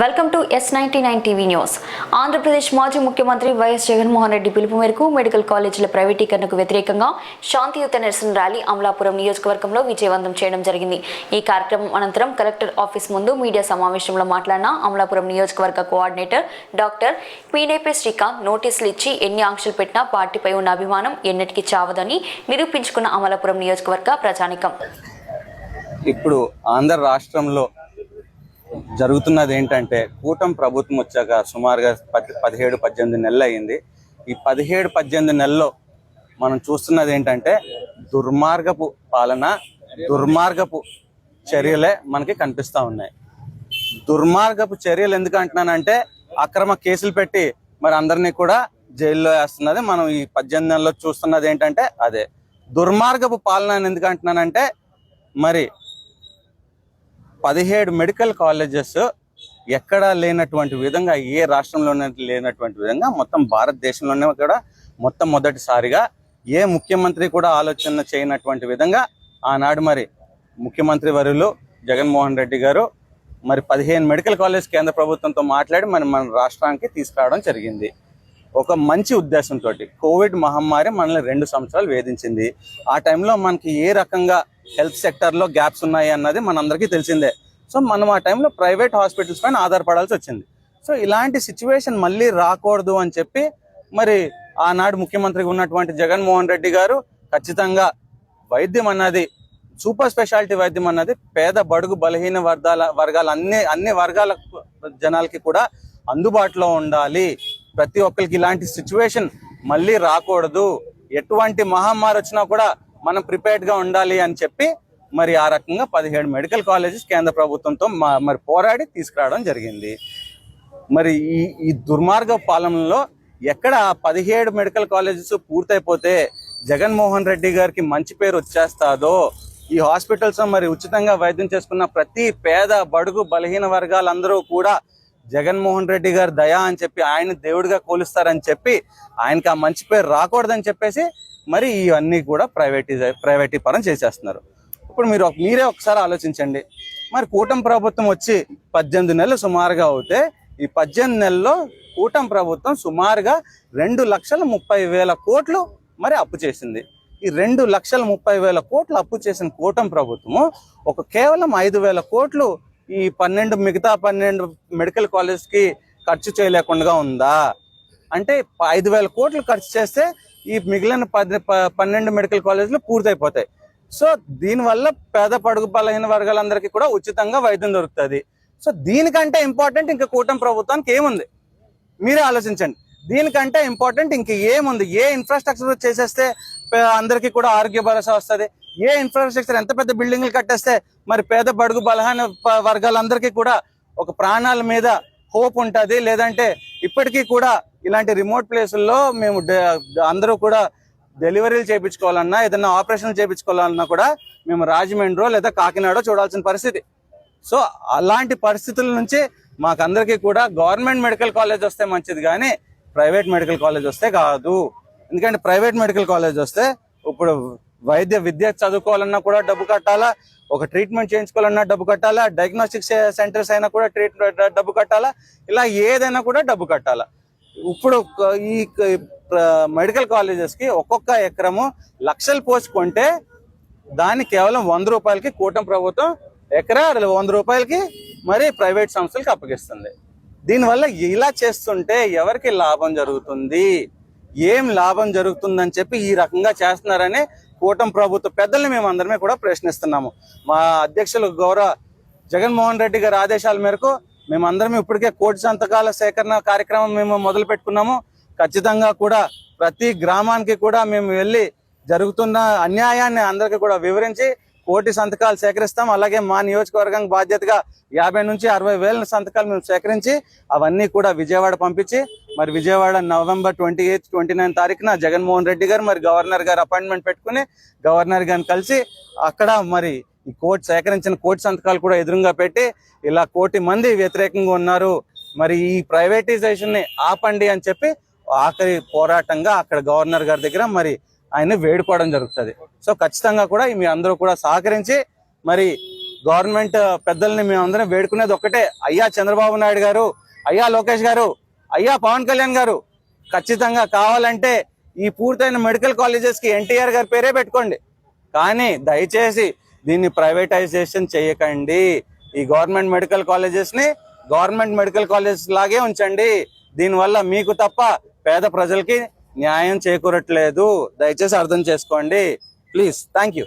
Welcome to S ninety nine TV news Andhra Pradesh మాజీ ముఖ్యమంత్రి YS Jaganmohan Reddy పిలుపు మేరకు మెడికల్ కాలేజీల ప్రైవేటీకరణకు వ్యతిరేకంగా శాంతియుత నిరసన ర్యాలీ అమలాపురం నియోజకవర్గంలో విజయవంతం చేయడం జరిగింది. ఈ కార్యక్రమం అనంతరం కలెక్టర్ ఆఫీస్ ముందు మీడియా సమావేశంలో మాట్లాడిన అమలాపురం నియోజకవర్గ కోఆర్డినేటర్ డాక్టర్ పీనేపే శ్రీకాంత్ నోటీసులు ఇచ్చి ఎన్ని ఆంక్షలు పెట్టినా పార్టీపై ఉన్న అభిమానం ఎన్నటికీ చావదని నిరూపించుకున్న అమలాపురం నియోజకవర్గ ప్రజానికం. ఇప్పుడు ఆంధ్ర రాష్ట్రంలో జరుగుతున్నది ఏంటంటే కూటమి ప్రభుత్వం వచ్చాక సుమారుగా పది పదిహేడు పద్దెనిమిది నెలలు అయింది ఈ పదిహేడు పద్దెనిమిది నెలల్లో మనం చూస్తున్నది ఏంటంటే దుర్మార్గపు పాలన దుర్మార్గపు చర్యలే మనకి కనిపిస్తూ ఉన్నాయి. దుర్మార్గపు చర్యలు ఎందుకు అంటున్నానంటే అక్రమ కేసులు పెట్టి మరి అందరినీ కూడా జైల్లో వేస్తున్నది మనం ఈ పద్దెనిమిది నెలల్లో చూస్తున్నది ఏంటంటే అదే. దుర్మార్గపు పాలన ఎందుకు అంటున్నానంటే మరి పదిహేడు మెడికల్ కాలేజెస్ ఎక్కడా లేనటువంటి విధంగా ఏ రాష్ట్రంలోనే లేనటువంటి విధంగా మొత్తం భారతదేశంలోనే కూడా మొత్తం మొదటిసారిగా ఏ ముఖ్యమంత్రి కూడా ఆలోచన చేయనటువంటి విధంగా ఆనాడు మరి ముఖ్యమంత్రి వరులు జగన్మోహన్ రెడ్డి గారు మరి పదిహేను మెడికల్ కాలేజ్ కేంద్ర ప్రభుత్వంతో మాట్లాడి మరి మన రాష్ట్రానికి తీసుకురావడం జరిగింది. ఒక మంచి ఉద్దేశంతో కోవిడ్ మహమ్మారి మనల్ని రెండు సంవత్సరాలు వేధించింది. ఆ టైంలో మనకి ఏ రకంగా హెల్త్ సెక్టర్లో గ్యాప్స్ ఉన్నాయి అన్నది మనందరికీ తెలిసిందే. సో మనం ఆ టైంలో ప్రైవేట్ హాస్పిటల్స్ పైన ఆధారపడాల్సి వచ్చింది. సో ఇలాంటి సిచ్యువేషన్ మళ్ళీ రాకూడదు అని చెప్పి మరి ఆనాడు ముఖ్యమంత్రిగా ఉన్నటువంటి జగన్మోహన్ రెడ్డి గారు ఖచ్చితంగా వైద్యం అన్నది సూపర్ స్పెషాలిటీ వైద్యం అన్నది పేద బడుగు బలహీన వర్గాల వర్గాల అన్ని అన్ని వర్గాల జనాలకి కూడా అందుబాటులో ఉండాలి. ప్రతి ఒక్కరికి ఇలాంటి సిచ్యువేషన్ మళ్ళీ రాకూడదు. ఎటువంటి మహమ్మారి వచ్చినా కూడా మనం ప్రిపేర్డ్గా ఉండాలి అని చెప్పి మరి ఆ రకంగా పదిహేడు మెడికల్ కాలేజెస్ కేంద్ర ప్రభుత్వంతో మరి పోరాడి తీసుకురావడం జరిగింది. మరి ఈ ఈ దుర్మార్గ పాలనలో ఎక్కడ పదిహేడు మెడికల్ కాలేజెస్ పూర్తయిపోతే జగన్మోహన్ రెడ్డి గారికి మంచి పేరు వచ్చేస్తాదో ఈ హాస్పిటల్స్ మరి ఉచితంగా వైద్యం చేసుకున్న ప్రతి పేద బడుగు బలహీన వర్గాలందరూ కూడా జగన్మోహన్ రెడ్డి గారు దయా అని చెప్పి ఆయన దేవుడిగా కోలుస్తారని చెప్పి ఆయనకి ఆ మంచి పేరు రాకూడదని చెప్పేసి మరి ఇవన్నీ కూడా ప్రైవేటీ ప్రైవేటీపరం చేసేస్తున్నారు. ఇప్పుడు మీరు మీరే ఒకసారి ఆలోచించండి. మరి కూటమి ప్రభుత్వం వచ్చి పద్దెనిమిది నెలలు సుమారుగా అవుతే ఈ పద్దెనిమిది నెలల్లో కూటమి ప్రభుత్వం సుమారుగా రెండు లక్షల ముప్పై వేల కోట్లు మరి అప్పు చేసింది. ఈ రెండు లక్షల ముప్పై వేల కోట్లు అప్పు చేసిన కూటమి ప్రభుత్వము ఒక కేవలం ఐదు వేల కోట్లు ఈ పన్నెండు మిగతా పన్నెండు మెడికల్ కాలేజ్కి ఖర్చు చేయలేకుండా ఉందా? అంటే ఐదు వేల కోట్లు ఖర్చు చేస్తే ఈ మిగిలిన పది ప- పన్నెండు మెడికల్ కాలేజీలు పూర్తయిపోతాయి. సో దీనివల్ల పేద పడుగు బలహీన వర్గాలందరికీ కూడా ఉచితంగా వైద్యం దొరుకుతుంది. సో దీనికంటే ఇంపార్టెంట్ ఇంకా కూటమి ప్రభుత్వానికి ఏముంది? మీరే ఆలోచించండి. దీనికంటే ఇంపార్టెంట్ ఇంక ఏముంది? ఏ ఇన్ఫ్రాస్ట్రక్చర్ చేసేస్తే అందరికీ కూడా ఆరోగ్య భరోసా వస్తుంది? ఏ ఇన్ఫ్రాస్ట్రక్చర్ ఎంత పెద్ద బిల్డింగ్లు కట్టేస్తే మరి పేద బడుగు బలహీన వర్గాలందరికీ కూడా ఒక ప్రాణాల మీద హోప్ ఉంటుంది. లేదంటే ఇప్పటికీ కూడా ఇలాంటి రిమోట్ ప్లేసుల్లో మేము అందరూ కూడా డెలివరీలు చేయించుకోవాలన్నా ఏదన్నా ఆపరేషన్లు చేయించుకోవాలన్నా కూడా మేము రాజమండ్రో లేదా కాకినాడో చూడాల్సిన పరిస్థితి. సో అలాంటి పరిస్థితుల నుంచి మాకందరికీ కూడా గవర్నమెంట్ మెడికల్ కాలేజ్ వస్తే మంచిది కానీ ప్రైవేట్ మెడికల్ కాలేజ్ వస్తే కాదు. ఎందుకంటే ప్రైవేట్ మెడికల్ కాలేజ్ వస్తే ఇప్పుడు వైద్య విద్య చదువుకోవాలన్నా కూడా డబ్బు కట్టాలా? ఒక ట్రీట్మెంట్ చేయించుకోవాలన్నా డబ్బు కట్టాలా? డయాగ్నోస్టిక్ సెంటర్స్ అయినా కూడా ట్రీట్మెంట్ డబ్బు కట్టాలా? ఇలా ఏదైనా కూడా డబ్బు కట్టాలా. ఇప్పుడు ఈ మెడికల్ కాలేజెస్కి ఒక్కొక్క ఎకరము లక్షలు పోసుకుంటే దాన్ని కేవలం వంద రూపాయలకి కూటమి ప్రభుత్వం ఎకరా వంద రూపాయలకి మరి ప్రైవేట్ సంస్థలకు అప్పగిస్తుంది. దీనివల్ల ఇలా చేస్తుంటే ఎవరికి లాభం జరుగుతుంది? ఏం లాభం జరుగుతుందని చెప్పి ఈ రకంగా చేస్తున్నారని కూటమి ప్రభుత్వ పెద్దల్ని మేము అందరమే కూడా ప్రశ్నిస్తున్నాము. మా అధ్యక్షులు గౌరవ జగన్మోహన్ రెడ్డి గారి ఆదేశాల మేరకు మేమందరం ఇప్పటికే కోటి సంతకాల సేకరణ కార్యక్రమం మేము మొదలు పెట్టుకున్నాము. ఖచ్చితంగా కూడా ప్రతి గ్రామానికి కూడా మేము వెళ్ళి జరుగుతున్న అన్యాయాన్ని అందరికీ కూడా వివరించి కోటి సంతకాలు సేకరిస్తాం. అలాగే మా నియోజకవర్గం బాధ్యతగా యాభై నుంచి అరవై వేల సంతకాలు మేము సేకరించి అవన్నీ కూడా విజయవాడ పంపించి మరి Vijayawada November twenty eighth twenty nine తారీఖున జగన్మోహన్ రెడ్డి గారు మరి గవర్నర్ గారు అపాయింట్మెంట్ పెట్టుకుని గవర్నర్ గారిని కలిసి అక్కడ మరి ఈ కోర్టు సేకరించిన కోటి సంతకాలు కూడా ఎదురుగా పెట్టి ఇలా కోటి మంది వ్యతిరేకంగా ఉన్నారు. మరి ఈ ప్రైవేటైజేషన్ని ఆపండి అని చెప్పి ఆఖరి పోరాటంగా అక్కడ గవర్నర్ గారి దగ్గర మరి ఆయన వేడుకోవడం జరుగుతుంది. సో ఖచ్చితంగా కూడా మీ అందరూ కూడా సహకరించి మరి గవర్నమెంట్ పెద్దల్ని మేమందరం వేడుకునేది ఒక్కటే. అయ్యా చంద్రబాబు నాయుడు గారు అయ్యా లోకేష్ గారు అయ్యా పవన్ కళ్యాణ్ గారు ఖచ్చితంగా కావాలంటే ఈ పూర్తయిన మెడికల్ కాలేజెస్కి ఎన్టీఆర్ గారి పేరే పెట్టుకోండి. కానీ దయచేసి దీన్ని ప్రైవేటైజేషన్ చేయకండి. ఈ గవర్నమెంట్ మెడికల్ కాలేజెస్ని గవర్నమెంట్ మెడికల్ కాలేజెస్ లాగే ఉంచండి. దీనివల్ల మీకు తప్ప పేద ప్రజలకి న్యాయం చేకూరట్లేదు. దయచేసి అర్థం చేసుకోండి. Please thank you